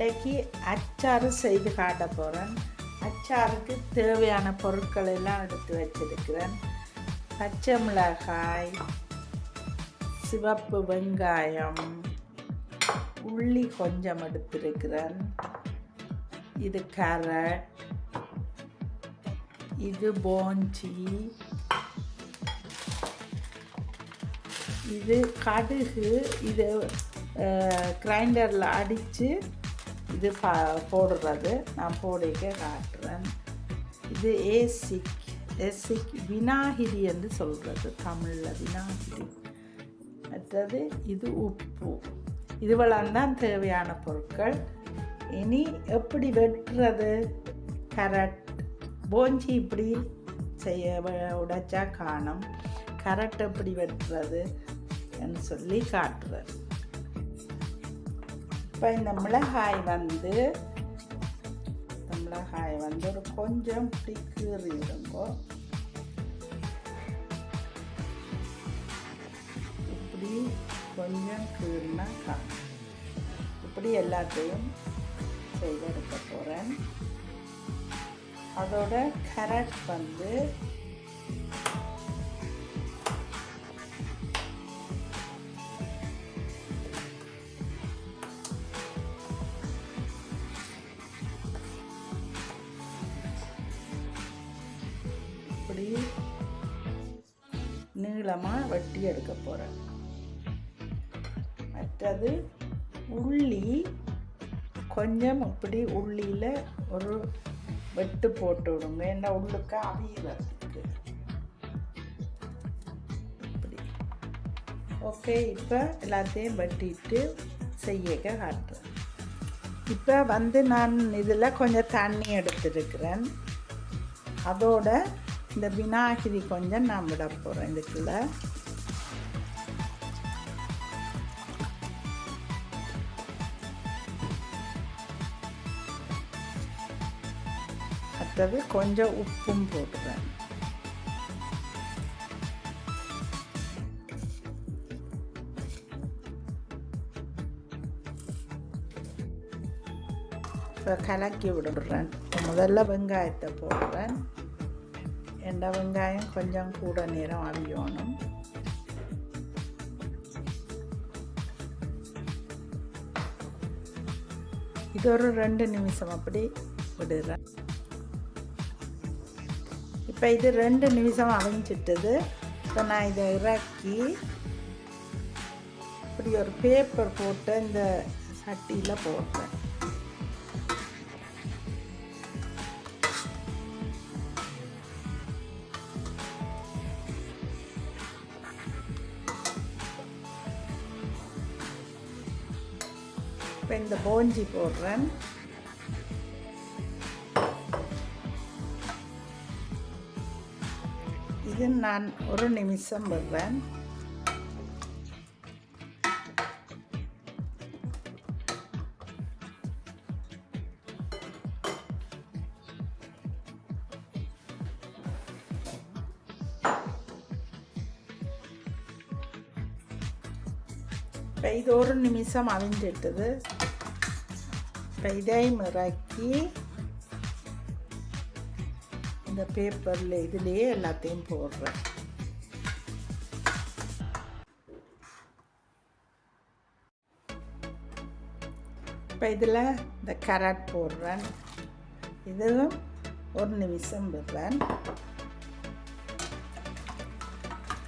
இன்றைக்கு அச்சாறு செய்து காட்ட போகிறேன் அச்சாருக்கு தேவையான பொருட்கள் எல்லாம் எடுத்து வச்சிருக்கிறேன். பச்சை மிளகாய் சிவப்பு வெங்காயம் உள்ளி கொஞ்சம் எடுத்திருக்கிறேன். இது கேரட் இது போஞ்சி இது கடுகு இது கிரைண்டரில் அடித்து இது பா போடுறது. நான் போடிக்க காட்டுறேன். இது ஏசிக் ஏசிக் வினாகிரி என்று சொல்கிறது தமிழில் வினாகிரி மற்றது இது உப்பு. இதுவெல்லாம் தான் தேவையான பொருட்கள். இனி எப்படி வெட்டுறது? கரட். போஞ்சி இப்படி செய்ய வ- உடைச்சா காணும். கரட் எப்படி வெட்டுறது? என்று சொல்லி காட்டுறது. இப்போ இந்த மிளகாய் வந்து இந்த மிளகாய் வந்து ஒரு கொஞ்சம் இப்படி கீறிடுங்கோ இப்படி கொஞ்சம் கீறினா காணும் இப்படி எல்லாத்தையும் செய்தெடுக்க போகிறேன் அதோட கேரட் வந்து நீளமாக வெட்டி எடுக்க போகிறேன் மற்றது உள்ளி கொஞ்சம் இப்படி உள்ளியில் ஒரு வெட்டு போட்டு விடுங்க. ஏன்னா உள்ளுக்கு அவியறதுக்கு இப்படி. ஓகே இப்போ எல்லாத்தையும் வெட்டிட்டு செய்யக்க காட்டுறேன் இப்போ வந்து நான் இதில் கொஞ்சம் தண்ணி எடுத்துருக்கிறேன். அதோட இந்த வினாகிரி கொஞ்சம் நான் விட போகிறேன் இதுக்குள்ள அடுத்தது கொஞ்சம் உப்பும் போடுறேன். இப்போ கலக்கி விடுறேன். முதல்ல வெங்காயத்தை போடுறேன். எந்த வெங்காயம் கொஞ்சம் கூட நேரம் அவியணும் இது ஒரு ரெண்டு நிமிஷம் அப்படி விடுறேன் இப்போ இது ரெண்டு நிமிஷம் அவிஞ்சிட்டது இப்போ நான் இதை இறக்கி இப்படி ஒரு பேப்பர் போட்டு இந்த சட்டியில் போட்டேன் இந்த போஞ்சி போடுறேன். இது நான் ஒரு நிமிஷம் விடுறேன். இப்போ இது ஒரு நிமிஷம் அவிஞ்சிட்டது. இப்போ இதையும் இறக்கி இந்த பேப்பரில் இதுலேயே எல்லாத்தையும் போடுறேன். இப்போ இதில் இந்த கரட் போடுறேன். இதுவும் ஒரு நிமிஷம் விடுறேன்.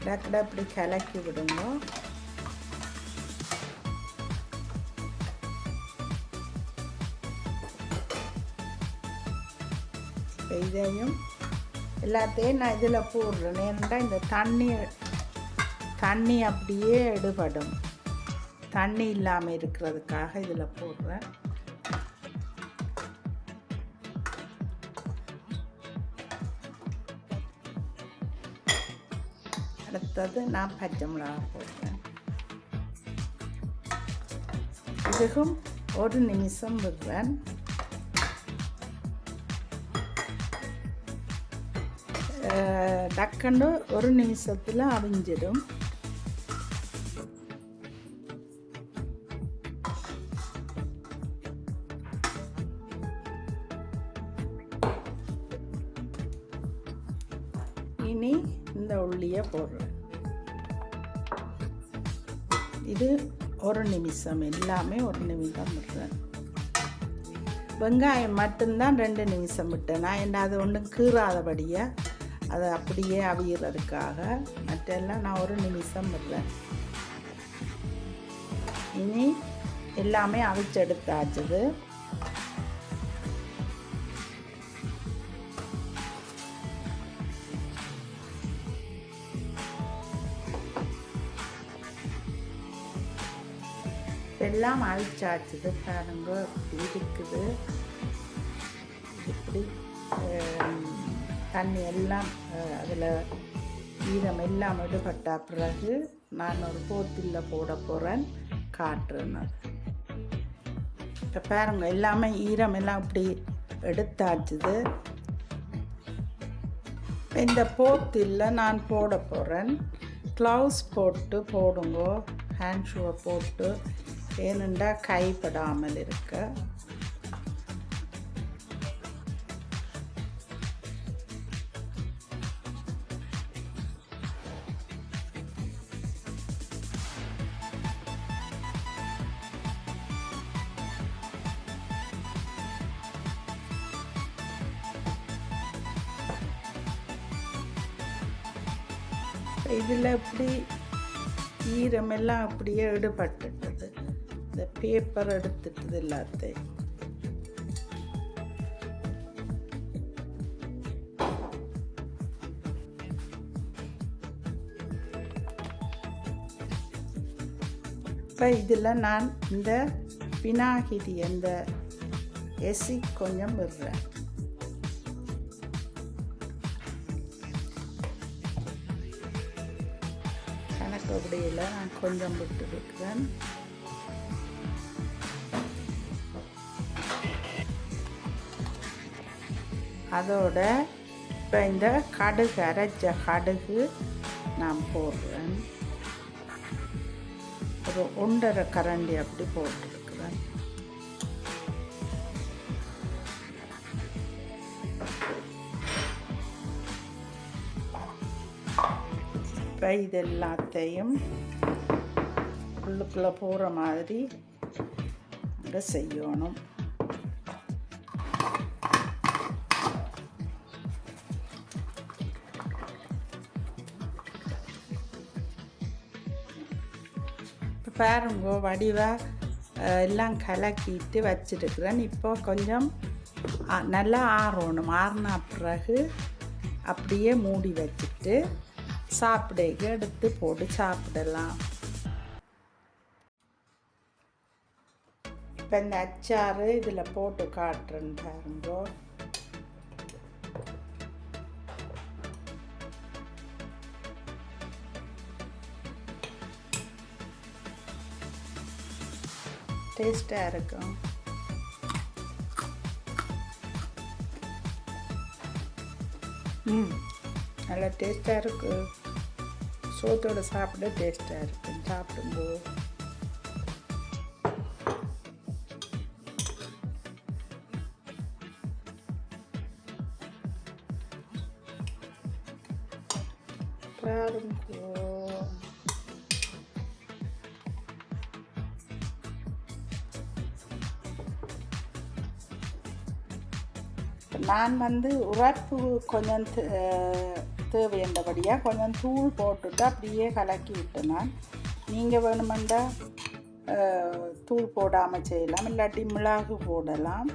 டக்குட டப்படி கலக்கி விடுங்க. இப்போ இதையும் எல்லாத்தையும் நான் இதில் போடுறேன் ஏன்னா இந்த தண்ணி தண்ணி அப்படியே எடுபடும் தண்ணி இல்லாமல் இருக்கிறதுக்காக இதில் போடுறேன் அடுத்தது நான் பச்சை மிளகா போடுறேன் இதுக்கும் ஒரு நிமிஷம் விடுறேன் டக்குன்னு ஒரு நிமிஷத்தில் அவிஞ்சிடும். இனி இந்த உள்ளியை போடுறேன் இது ஒரு நிமிஷம் எல்லாமே ஒரு நிமிஷம் விடுறேன். வெங்காயம் மட்டும்தான் ரெண்டு நிமிஷம் விட்டேன். நான் என்ன அது ஒன்றும் கீறாதபடியாக அதை அப்படியே அவியறதுக்காக மற்றெல்லாம் நான் ஒரு நிமிஷம் விடுறேன் இனி எல்லாமே அவிச்செடுத்தாச்சுது. எல்லாம் அழிச்சாச்சுது பாருங்க இருக்குது. இப்படி தண்ணி எல்லாம் அதில் ஈரம் எல்லாம் விடுபட்ட பிறகு நான் ஒரு போத்தில் போட போகிறேன் காட்டுறேன் இப்போ பாருங்க எல்லாமே ஈரம் எல்லாம் இப்படி எடுத்தாச்சுது. இந்த போத்தில் நான் போட போகிறேன் க்ளவுஸ் போட்டு போடுங்க ஹேண்ட் ஷூவை போட்டு. ஏனெண்டா கைப்படாமல் இருக்க. இதில் இப்படி ஈரமெல்லாம் அப்படியே எடுபட்டுட்டது. இந்த பேப்பர் எடுத்துட்டது எல்லாத்தையும். இப்போ இதில் நான் இந்த வினாகிரி அந்த எசி கொஞ்சம் விடுறேன். கணக்கு அப்படியில் நான் கொஞ்சம் விட்டுருக்கிறேன் அதோட இப்போ இந்த கடுகு அரைச்ச கடுகு நான் போடுறேன். ஒரு ஒன்றரை கரண்டி அப்படி போட்டு. இப்போ இது எல்லாத்தையும் உள்ளுக்குள்ளே போகிற மாதிரி அங்கே செய்யணும். இப்போ பாருங்க வடிவாக எல்லாம் கலக்கிட்டு வச்சிருக்கிறேன். இப்போ கொஞ்சம் நல்லா ஆறணும். ஆறின பிறகு அப்படியே மூடி வச்சுட்டு சாப்பிடைக்கு எடுத்து போட்டு சாப்பிடலாம். இப்போ இந்த அச்சாறு இதில் போட்டு காட்டுறேன் பாருங்கோ. டேஸ்ட்டாக இருக்கும். ம் நல்லா டேஸ்ட்டாக இருக்குது சோத்தோட சாப்பிட டேஸ்ட்டாக இருக்கும். சாப்பிடும்போது. நான் வந்து உரைப்பு கொஞ்சம் தேவையண்டபடியாக கொஞ்சம் தூள் போட்டுட்டு அப்படியே கலக்கி விட்டேன் நான் நீங்கள் வேணுமெண்டா தூள் போடாமல் செய்யலாம். இல்லாட்டி மிளகு போடலாம்.